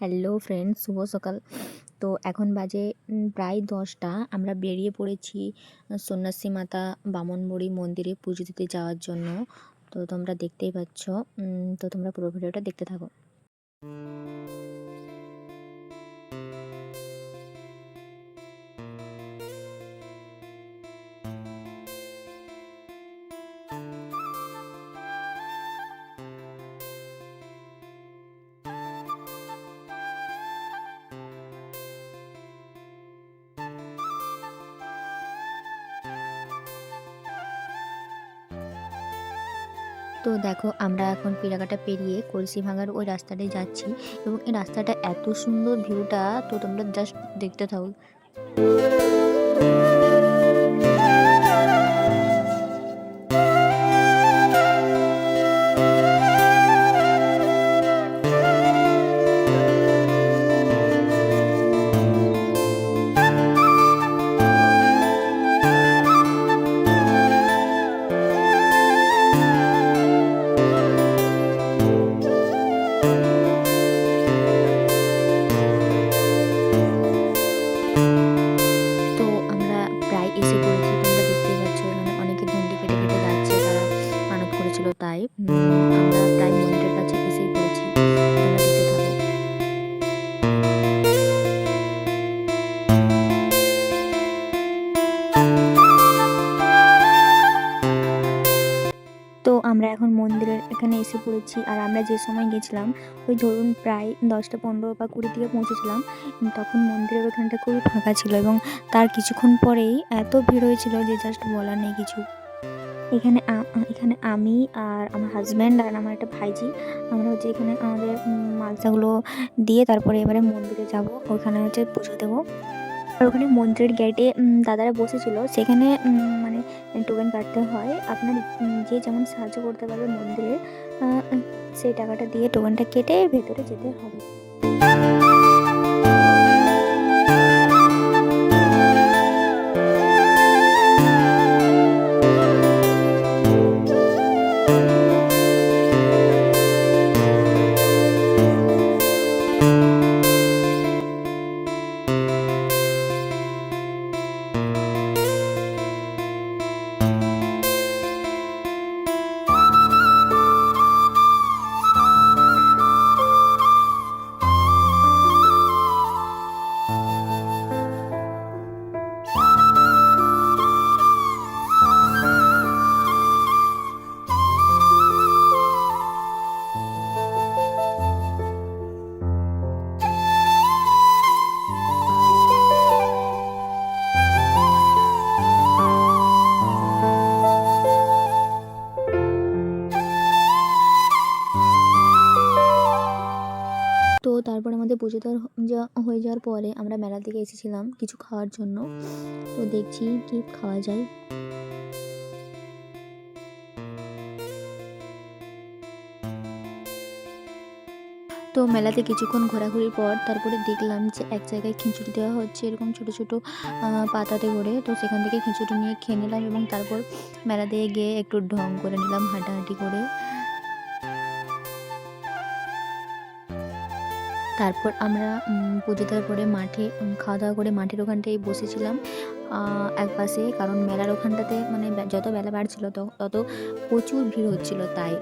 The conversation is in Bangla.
হ্যালো ফ্রেন্ডস শুভ সকাল। তো এখন বাজে প্রায় দশটা। আমরা বেরিয়ে পড়েছি সন্ন্যাসী মাতা বামনবড়ি মন্দিরে পুজো দিতে যাওয়ার জন্য। তো তোমরা দেখতেই পাচ্ছ তো তোমরা পুরো ভিডিওটা দেখতে থাকো। তো দেখো আমরা এখন পিরাকাটা পেরিয়ে কলসি ভাঙার ওই রাস্তাটায় যাচ্ছি এবং এই রাস্তাটা এত সুন্দর ভিউটা তো তোমরা জাস্ট দেখতে থাকো। তাই আমরা প্রায় কাছে এসেই পড়েছি। তো আমরা এখন মন্দিরের এখানে এসে পড়েছি আর আমরা যে সময় গেছিলাম, ওই ধরুন প্রায় দশটা পনেরো বা কুড়ি দিকে পৌঁছেছিলাম, তখন মন্দিরের ওখানটা খুবই ফাঁকা ছিল এবং তার কিছুক্ষণ পরেই এত ভিড় হয়েছিল যে জাস্ট বলার নেই কিছু। এখানে এখানে আমি আর আমার হাজব্যান্ড আর আমার একটা ভাইজি, আমরা হচ্ছে এখানে আমাদের মালসাগুলো দিয়ে তারপরে এবারে মন্দিরে যাব, ওখানে হচ্ছে পুজো দেবো। আর ওখানে মন্দিরের গেটে দাদারা বসেছিল, সেখানে মানে টোকেন কাটতে হয়। আপনার যে যেমন সাহায্য করতে পারবে মন্দিরে সেই টাকাটা দিয়ে টোকেনটা কেটে ভেতরে যেতে হবে। তারপর আমাদের পুজো দেওয়ার হয়ে যাওয়ার পরে আমরা মেলা থেকে এসেছিলাম কিছু খাওয়ার জন্য। তো দেখছি কি খাওয়া যায়। তো মেলাতে কিছুক্ষণ ঘোরাঘুরির পর তারপরে দেখলাম যে এক জায়গায় খিচুড়ি দেওয়া হচ্ছে, এরকম ছোট ছোট পাতাতে করে। তো সেখান থেকে খিচুড়ি নিয়ে খেয়ে নিলাম এবং তারপর মেলাতে গিয়ে একটু ঢং করে নিলাম, হাঁটাহাঁটি করে। তারপর আমরা পুজো দেওয়ার পরে মাঠে খাওয়া দাওয়া করে মাঠের ওখানটায় বসেছিলাম। এক পাশে, কারণ মেলার ওখানটাতে মানে যত বেলা বাড়ছিল তত প্রচুর ভিড় হচ্ছিল তাই।